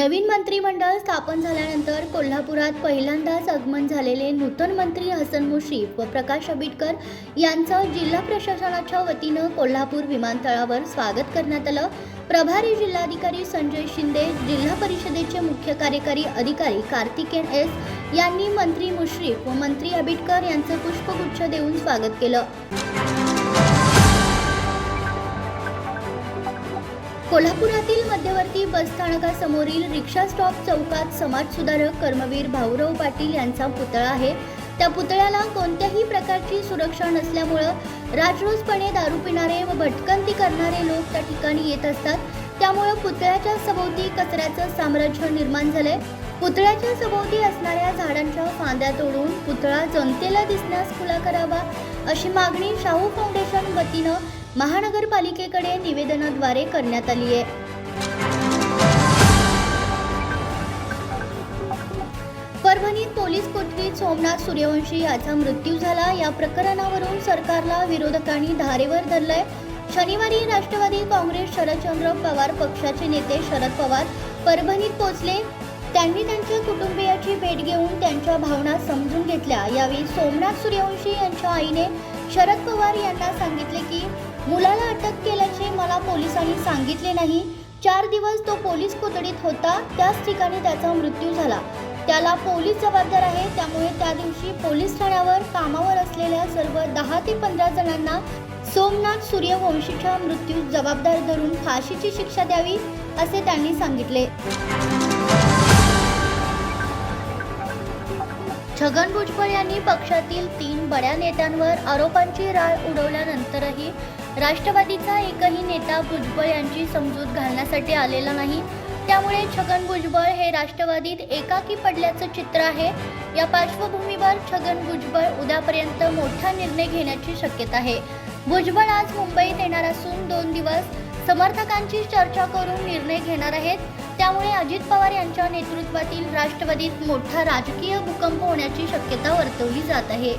नवीन मंत्रिमंडळ स्थापन झाल्यानंतर कोल्हापुरात पहिल्यांदाच आगमन झालेले नूतन मंत्री हसन मुश्रीफ व प्रकाश आंबेडकर यांचं जिल्हा प्रशासनाच्या वतीनं कोल्हापूर विमानतळावर स्वागत करण्यात आलं. प्रभारी जिल्हाधिकारी संजय शिंदे जिल्हा परिषदेचे मुख्य कार्यकारी अधिकारी कार्तिकेन एस यांनी मंत्री मुश्रीफ व मंत्री आंबेडकर यांचं पुष्पगुच्छ देऊन स्वागत केलं. कोल्हापुरातील मध्यवर्ती बसस्थानकासमोरील रिक्षा स्टॉप चौकात समाजसुधारक कर्मवीर भाऊराव पाटील यांचा पुतळा आहे. त्या पुतळ्याला कोणत्याही प्रकारची सुरक्षा नसल्यामुळं राजरोजपणे दारू पिणारे व भटकंती करणारे लोक त्या ठिकाणी येत असतात. त्यामुळं पुतळ्याच्या सभोवती कचऱ्याचं साम्राज्य निर्माण झालंय. पुतळ्याच्या सभोवती असणाऱ्या झाडांच्या फांद्या तोडून पुतळा जनतेला दिसण्यास खुला करावा अशी मागणी शाहू फाउंडेशन वतीनं महानगरपालिकेकडे निवेदनाद्वारे करण्यात आली आहे. परभणीत पोलीस कोठडीत सोमनाथ सूर्यवंशी याचा मृत्यू झाला. या प्रकरणावरून सरकारला विरोधकांनी धारेवर धरलंय. शनिवारी राष्ट्रवादी काँग्रेस शरदचंद्र पवार पक्षाचे नेते शरद पवार परभणीत पोहोचले. त्यांनी त्यांच्या कुटुंबियाची भेट घेऊन त्यांच्या भावना समजून घेतल्या. यावेळी सोमनाथ सूर्यवंशी यांच्या आईने शरद पवार यांना सांगितले की मुलाला अटक केल्याचे मला पोलिसांनी सांगितले नाही. चार दिवस तो पोलीस कोठडीत होता त्याच ठिकाणी त्याचा मृत्यू झाला. त्याला पोलीस जबाबदार आहे त्यामुळे त्या दिवशी पोलीस ठाण्यावर कामावर असलेल्या सर्व दहा ते पंधरा जणांना सोमनाथ सूर्यवंशीच्या मृत्यू जबाबदार धरून फाशीची शिक्षा द्यावी असे त्यांनी सांगितले. छगन भुजबळ यांनी पक्षातील तीन बड्या नेत्यांवर आरोपांची राळ उडवल्यानंतरही राष्ट्रवादीचा एकही नेता भुजबळ यांची समजूत घालण्यासाठी आलेला नाही. त्यामुळे छगन भुजबळ हे राष्ट्रवादीत एकाकी पडल्याचं चित्र आहे. या पार्श्वभूमीवर छगन भुजबळ उद्यापर्यंत मोठा निर्णय घेण्याची शक्यता आहे. भुजबळ आज मुंबईत येणार असून दोन दिवस समर्थकांची चर्चा करून निर्णय घेणार आहेत. त्यामुळे अजित पवार यांच्या नेतृत्वातील राष्ट्रवादीत मोठा राजकीय भूकंप होण्याची शक्यता वर्तवली जात आहे.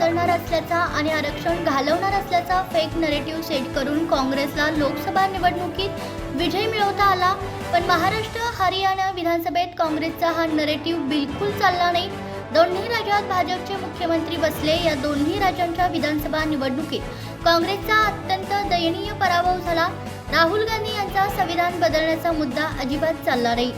करणार असल्याचा आणि आरक्षण घालवणार असल्याचा फेक नरेटिव्ह सेट करून काँग्रेसला लोकसभा निवडणुकीत विजय मिळवता आला पण महाराष्ट्र हरियाणा विधानसभेत काँग्रेसचा हा नरेटिव्ह बिलकुल चालला नाही. दोन्ही राज्यात भाजपचे मुख्यमंत्री बसले. या दोन्ही राज्यांच्या विधानसभा निवडणुकीत काँग्रेसचा अत्यंत दयनीय पराभव झाला. राहुल गांधी यांचा संविधान बदलण्याचा मुद्दा अजिबात चालला नाही.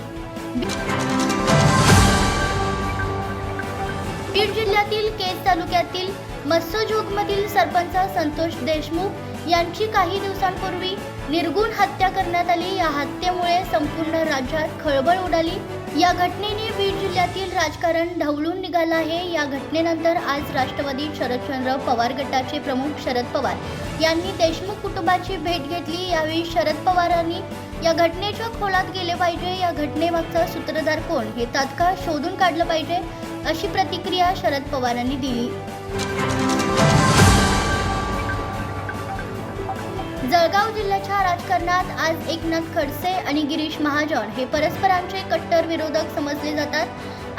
बीड जिल्ह्यातील केज तालुक्यातील मत्स्यजोगमधील सरपंच संतोष देशमुख यांची काही दिवसांपूर्वी निर्गुण हत्या करण्यात आली. या हत्येमुळे संपूर्ण राज्यात खळबळ उडाली. या घटनेने बीड जिल्ह्यातील राजकारण ढवळून निघालं आहे. या घटनेनंतर आज राष्ट्रवादी शरदचंद्र पवार गटाचे प्रमुख शरद पवार यांनी देशमुख कुटुंबाची भेट घेतली. यावेळी शरद पवारांनी या घटनेच्या खोलात गेले पाहिजे. या घटनेमागचा सूत्रधार कोण हे तात्काळ शोधून काढलं पाहिजे अशी प्रतिक्रिया शरद पवारांनी दिली. जळगाव जिल्ह्याच्या राजकारणात आज एकनाथ खडसे आणि गिरीश महाजन हे परस्परांचे कट्टर विरोधक समजले जातात.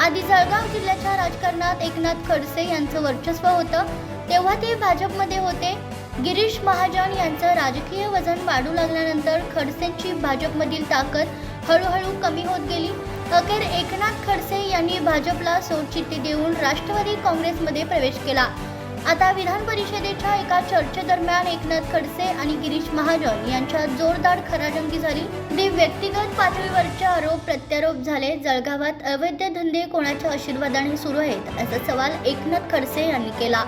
आधी जळगाव जिल्ह्याच्या राजकारणात एकनाथ खडसे यांचं वर्चस्व होतं तेव्हा ते भाजपमध्ये होते. गिरीश महाजन यांचं राजकीय वजन वाढू लागल्यानंतर खडसेंची भाजपमधील ताकद हळूहळू कमी होत गेली. अखेर एकनाथ खडसे यांनी भाजपला सोडचिठ्ठी देऊन राष्ट्रवादी काँग्रेसमध्ये प्रवेश केला. आता विधान परिषदेच्या एका चर्चेदरम्यान एकनाथ खडसे आणि गिरीश महाजन यांच्यात जोरदार खराजंगी झाली. ते व्यक्तिगत पातळीवरचे आरोप प्रत्यारोप झाले. जळगावात अवैध धंदे कोणाच्या आशीर्वादाने सुरू आहेत? असा सवाल एकनाथ खडसे यांनी केला.